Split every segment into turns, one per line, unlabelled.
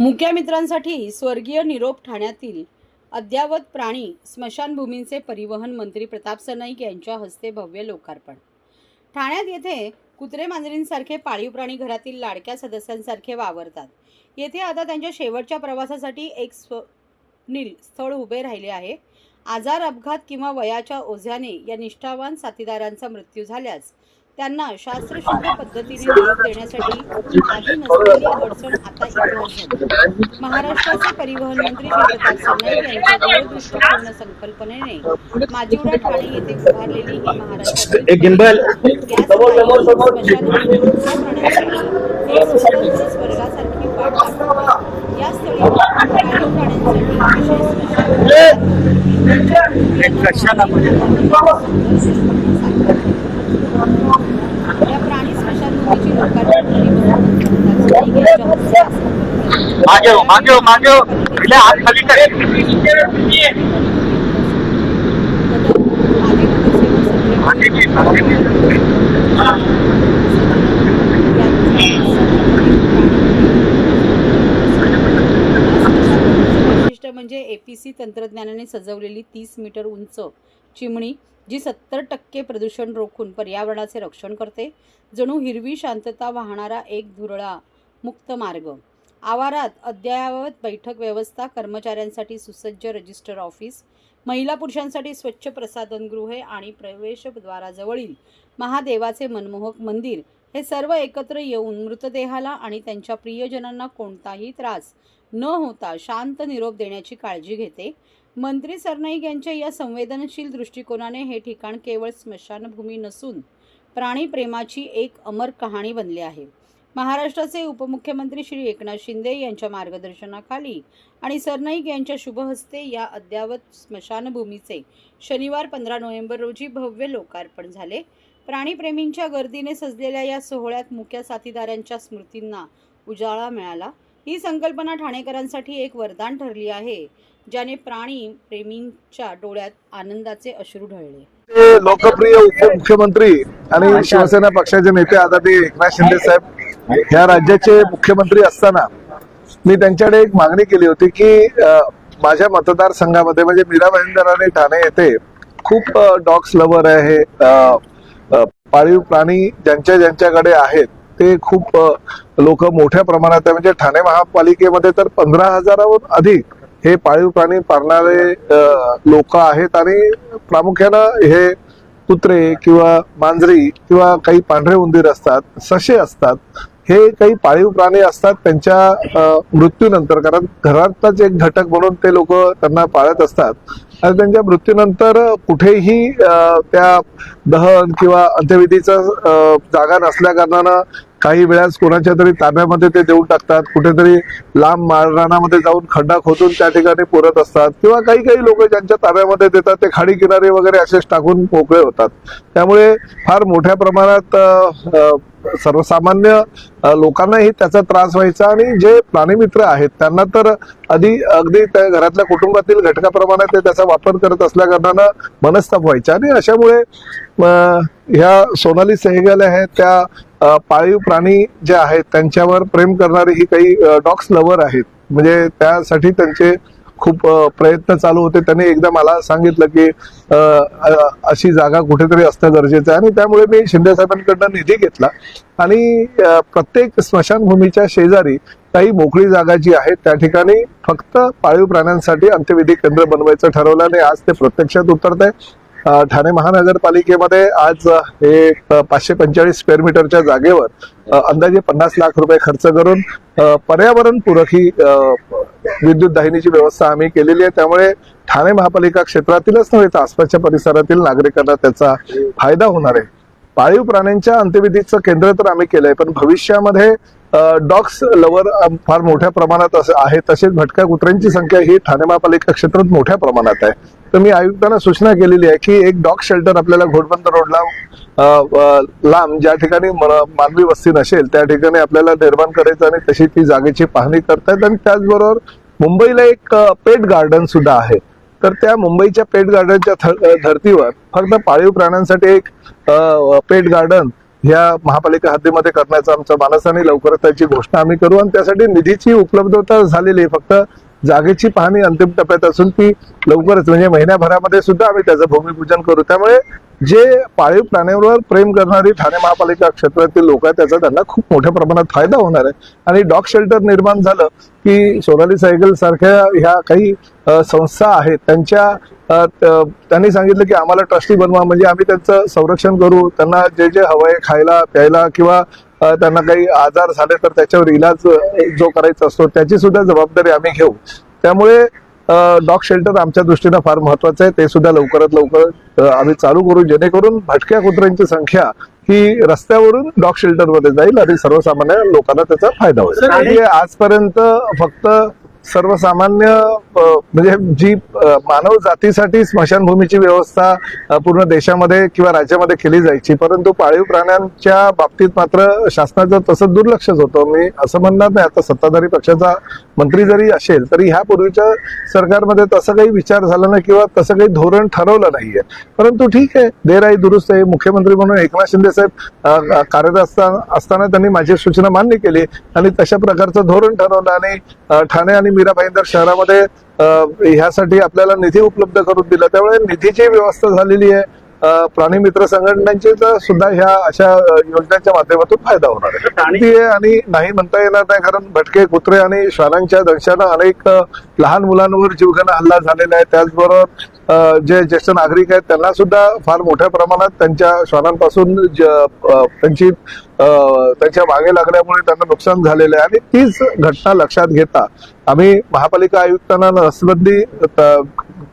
मुक्या मित्रांसाठी स्वर्गीय निरोप ठाण्यातील अद्यावत प्राणी स्मशानभूमींचे परिवहन मंत्री प्रताप सनाईक यांच्या हस्ते भव्य लोकार्पण. ठाण्यात येथे कुत्रे मांजरींसारखे पाळीव प्राणी घरातील लाडक्या सदस्यांसारखे वावरतात. येथे आता त्यांच्या शेवटच्या प्रवासासाठी एक स्व नील स्थळ उभे राहिले आहे. आजार अपघात किंवा वयाच्या ओझ्याने या निष्ठावान साथीदारांचा मृत्यू झाल्यास त्यांना शास्त्रशुद्ध पद्धतीने निरोप देण्यासाठी आधी नसलेली अडचण आता इतिहास झाली. महाराष्ट्राचे परिवहन मंत्री श्री प्रताप सरनाईक यांच्या दूरदृष्टीपूर्ण संकल्पनेने माजिवडा ठाणे येथे उभारलेली ही महाराष्ट्रातील स्वर्गासारखी वाट दाखवते. या स्थळी प्राण्यांसाठी विशेष
मागे हो मागे हो मागे हो. इकडे हात खाली कर. मागे घे, मागे घे.
वैशिष्ट्य म्हणजे एपीसी तंत्रज्ञानाने सजवलेली तीस मीटर उंच चिमणी जी सत्तर टक्के प्रदूषण रोखून पर्यावरणाचे रक्षण करते. जणू हिरवी शांतता वाहणारा एक धुरळा मुक्त मार्ग. आवारात अद्ययावत बैठक व्यवस्था कर्मचाऱ्यांसाठी सुसज्ज रजिस्टर ऑफिस महिला पुरुषांसाठी स्वच्छ प्रसाधनगृहे आणि प्रवेशद्वाराजवळील महादेवाचे मनमोहक मंदिर हे सर्व एकत्र येऊन मृतदेहाला आणि त्यांच्या प्रियजनांना कोणताही त्रास न होता शांत निरोप देण्याची काळजी घेते. मंत्री सरनाईक यांच्या या संवेदनशील दृष्टिकोनाने हे ठिकाण केवळ स्मशानभूमी नसून प्राणीप्रेमाची एक अमर कहाणी बनली आहे. महाराष्ट्राचे उपमुख्यमंत्री श्री एकनाथ शिंदे यांच्या मार्गदर्शनाखाली आणि सरनाईक यांच्या शुभहस्ते या अद्यावत स्मशानभूमीचे शनिवार पंधरा नोव्हेंबर रोजी भव्य लोकार्पण झाले. प्राणीप्रेमींच्या गर्दीने सजलेल्या या सोहळ्यात मुख्या साथीदारांच्या स्मृतींना उजाळा मिळाला. ही संकल्पना ठाणेकरांसाठी एक वरदान ठरली आहे ज्याने प्राणी प्रेमींच्या डोळ्यात आनंदाचे अश्रू ढळले.
लोकप्रिय उपमुख्यमंत्री आणि शिवसेना पक्षाचे नेते आदरणीय एकनाथ शिंदे साहेब ह्या राज्याचे मुख्यमंत्री असताना मी त्यांच्याकडे एक मागणी केली होती की माझ्या मतदारसंघामध्ये म्हणजे मीरा भाईंदर आणि ठाणे येथे खूप डॉग्स लवर आहे पाळीव प्राणी ज्यांच्या ज्यांच्याकडे आहेत ते खूप लोक मोठ्या प्रमाणात आहे. म्हणजे ठाणे महापालिकेमध्ये तर पंधरा हजाराहून अधिक हे पाळीव प्राणी पाळणारे लोक आहेत आणि प्रामुख्यानं हे कुत्रे किंवा मांजरी किंवा काही पांढरे उंदीर असतात ससे असतात हे काही पाळीव प्राणी असतात त्यांच्या मृत्यूनंतर. कारण घरातलाच एक घटक म्हणून ते लोक त्यांना पाळत असतात. आणि त्यांच्या मृत्यूनंतर कुठेही त्या दहन किंवा अंत्यविधीचा जागा नसल्या कारणानं काही वेळास कोणाच्या तरी ताब्यामध्ये ते देऊन टाकतात. कुठेतरी लांब माळरानामध्ये जाऊन खड्डा खोदून त्या ठिकाणी पुरत असतात. किंवा काही काही लोक ज्यांच्या ताब्यामध्ये देतात ते खाडी किनारे वगैरे असेच टाकून मोकळे होतात. त्यामुळे फार मोठ्या प्रमाणात सर्वसामान्य लोकांनाही त्याचा त्रास व्हायचा आणि जे प्राणीमित्र आहेत त्यांना तर आधी अगदी त्या घरातल्या कुटुंबातील घटकाप्रमाणे ते त्याचा वापर करत असल्या कारणानं मनस्ताप व्हायचा. आणि अशामुळे ह्या सोनाली सेहगल आहेत त्या पाळीव प्राणी जे आहेत त्यांच्यावर प्रेम करणारे ही काही डॉग्स लवर आहेत. म्हणजे त्यासाठी त्यांचे खूप प्रयत्न चालू होते. त्यांनी एकदा मला सांगितलं की अशी जागा कुठेतरी असणं गरजेचं आहे. आणि त्यामुळे मी शिंदे साहेबांकडनं निधी घेतला. आणि प्रत्येक स्मशानभूमीच्या शेजारी काही मोकळी जागा जी आहे त्या ठिकाणी फक्त पाळीव प्राण्यांसाठी अंत्यविधी केंद्र बनवायचं ठरवलं. आणि आज ते प्रत्यक्षात उतरत आहे ठाणे महानगरपालिकेमध्ये आज हे पाचशे पंचेचाळीस स्क्वेअर मीटरच्या जागेवर अंदाजे पन्नास लाख रुपये खर्च करून पर्यावरणपूरक ही विद्युत दाहिनीची व्यवस्था आम्ही केलेली आहे. त्यामुळे ठाणे महापालिका क्षेत्रातीलच नव्हे तर आसपासच्या परिसरातील नागरिकांना त्याचा फायदा होणार आहे. पाळीव प्राण्यांच्या अंत्यविधीचं केंद्र तर आम्ही केलंय पण भविष्यामध्ये डॉग्स लवर फार मोठ्या प्रमाणात असं आहे तसेच भटक्या कुत्र्यांची संख्या ही ठाणे महापालिका क्षेत्रात मोठ्या प्रमाणात आहे. तर मी आयुक्तांना सूचना केलेली आहे की एक डॉग शेल्टर आपल्याला घोडबंद रोडला लांब ज्या ठिकाणी म- मानवी वस्ती नसेल त्या ठिकाणी आपल्याला निर्माण करायचं आणि तशी ती जागेची पाहणी करतायत. आणि त्याचबरोबर मुंबईला एक पेट गार्डन सुद्धा आहे. तर त्या मुंबईच्या पेट गार्डनच्या धर्तीवर फक्त पाळीव प्राण्यांसाठी एक पेट गार्डन या महापालिका हद्दीमध्ये करण्याचा आमचा मानस आणि लवकरच त्याची घोषणा आम्ही करू आणि त्यासाठी निधीची उपलब्धता झालेली आहे. फक्त जागेची पाहणी अंतिम टप्प्यात असून ती लवकरच म्हणजे महिन्याभरामध्ये सुद्धा आम्ही त्याचं भूमिपूजन करू. त्यामुळे जे पाळीव प्राण्यांवर प्रेम करणारी ठाणे महापालिका क्षेत्रातील लोक आहेत त्याचा त्यांना खूप मोठ्या प्रमाणात फायदा होणार आहे. आणि डॉग शेल्टर निर्माण झालं की सोनाली सायकल सारख्या ह्या काही संस्था आहेत त्यांच्या त्यांनी सांगितलं की आम्हाला ट्रस्टी बनवा म्हणजे आम्ही त्यांचं संरक्षण करू. त्यांना जे जे हवंय खायला प्यायला किंवा त्यांना काही आजार झाले तर त्याच्यावर इलाज जो करायचा असतो त्याची सुद्धा जबाबदारी आम्ही घेऊ. त्यामुळे डॉग शेल्टर आमच्या दृष्टीनं फार महत्वाचं आहे. ते सुद्धा लवकरात लवकर आम्ही चालू करू जेणेकरून भटक्या कुत्र्यांची संख्या ही रस्त्यावरून डॉग शेल्टरमध्ये जाईल आणि सर्वसामान्य लोकांना त्याचा फायदा होईल. आणि आजपर्यंत फक्त सर्वसामान्य म्हणजे जी मानव जातीसाठी स्मशानभूमीची व्यवस्था पूर्ण देशामध्ये किंवा राज्यामध्ये केली जायची परंतु पाळीव प्राण्यांच्या बाबतीत मात्र शासनाचं तसं दुर्लक्षच होतं. मी असं म्हणणार नाही आता सत्ताधारी पक्षाचा मंत्री जरी असेल तरी ह्या पूर्वीच्या सरकारमध्ये तसं काही विचार झाला नाही किंवा तसं काही धोरण ठरवलं नाहीये. परंतु ठीक आहे देर आई दुरुस्त आहे. मुख्यमंत्री म्हणून एकनाथ शिंदे साहेब कार्यरत असताना त्यांनी माझी सूचना मान्य केली आणि तशा प्रकारचं धोरण ठरवलं आणि ठाणे आणि मीरा भाईंदर शहरामध्ये ह्यासाठी आपल्याला निधी उपलब्ध करून दिला. त्यामुळे निधीची व्यवस्था झालेली आहे. प्राणी मित्र संघटनांचे तर सुद्धा ह्या अशा योजनांच्या माध्यमातून फायदा होणार आहे. आणि नाही म्हणता येणार नाही कारण भटके कुत्रे आणि श्वानांच्या दंशानं अनेक लहान मुलांवर जीवघेणा हल्ला झालेला आहे. त्याचबरोबर जे ज्येष्ठ नागरिक आहेत त्यांना सुद्धा फार मोठ्या प्रमाणात त्यांच्या श्वानांपासून त्यांची त्यांच्या मागे लागल्यामुळे त्यांना नुकसान झालेलं आहे. आणि तीच घटना लक्षात घेता आम्ही महापालिका आयुक्तांना नसबंदी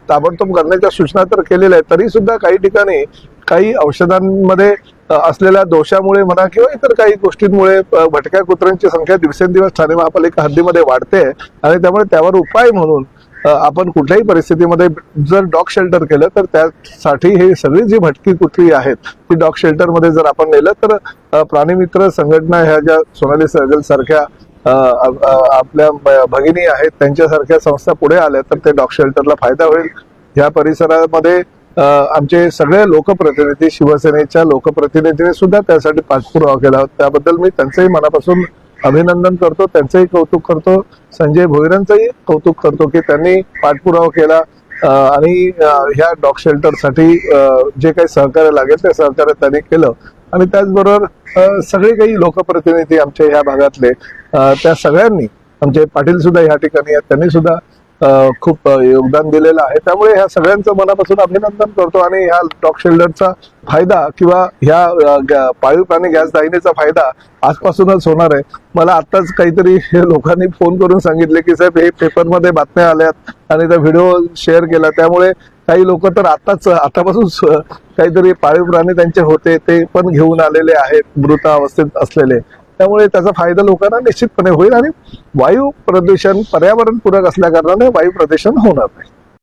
ताबडतोब करण्याच्या सूचना तर केलेल्या आहेत. तरी सुद्धा काही ठिकाणी काही औषधांमध्ये असलेल्या दोषामुळे म्हणा किंवा इतर काही गोष्टींमुळे भटक्या कुत्र्यांची संख्या दिवसेंदिवस ठाणे महापालिका हद्दीमध्ये वाढते आणि त्यामुळे त्यावर उपाय म्हणून आपण कुठल्याही परिस्थितीमध्ये जर डॉग शेल्टर केलं तर त्यासाठी हे सगळी जी भटकी कुठली आहेत ती डॉग शेल्टरमध्ये जर आपण नेलं तर प्राणीमित्र संघटना ह्या ज्या सोनाली सहगल सारख्या आपल्या भगिनी आहेत त्यांच्यासारख्या संस्था पुढे आल्या तर ते डॉग शेल्टरला फायदा होईल. ह्या परिसरामध्ये आमचे सगळे लोकप्रतिनिधी शिवसेनेच्या लोकप्रतिनिधीने सुद्धा त्यासाठी पाठपुरावा केला. त्याबद्दल मी त्यांचंही मनापासून अभिनंदन करतो त्यांचंही कौतुक करतो संजय भोईरांचंही कौतुक करतो की त्यांनी पाठपुरावा केला. आणि ह्या डॉग शेल्टरसाठी जे काही सहकार्य लागेल ते सहकार्य त्यांनी केलं. आणि त्याचबरोबर सगळे काही लोकप्रतिनिधी आमच्या ह्या भागातले त्या सगळ्यांनी आमचे पाटील सुद्धा ह्या ठिकाणी आहेत त्यांनी सुद्धा खूप योगदान दिलेलं आहे. त्यामुळे ह्या सगळ्यांचं मनापासून अभिनंदन करतो आणि ह्या डॉग शेल्टरचा फायदा किंवा ह्या पाळीव प्राणी गॅस दाहिनीचा फायदा आजपासूनच होणार आहे. मला आताच काहीतरी हे लोकांनी फोन करून सांगितले की साहेब हे पेपरमध्ये बातम्या आल्यात आणि त्या व्हिडिओ शेअर केला. त्यामुळे काही लोक तर आताच आतापासून काहीतरी पाळीव प्राणी त्यांचे होते ते पण घेऊन आलेले आहेत मृत अवस्थेत असलेले. त्यामुळे त्याचा फायदा लोकांना निश्चितपणे होईल आणि वायू प्रदूषण पर्यावरणपूरक असल्या कारणाने वायू प्रदूषण होणार नाही.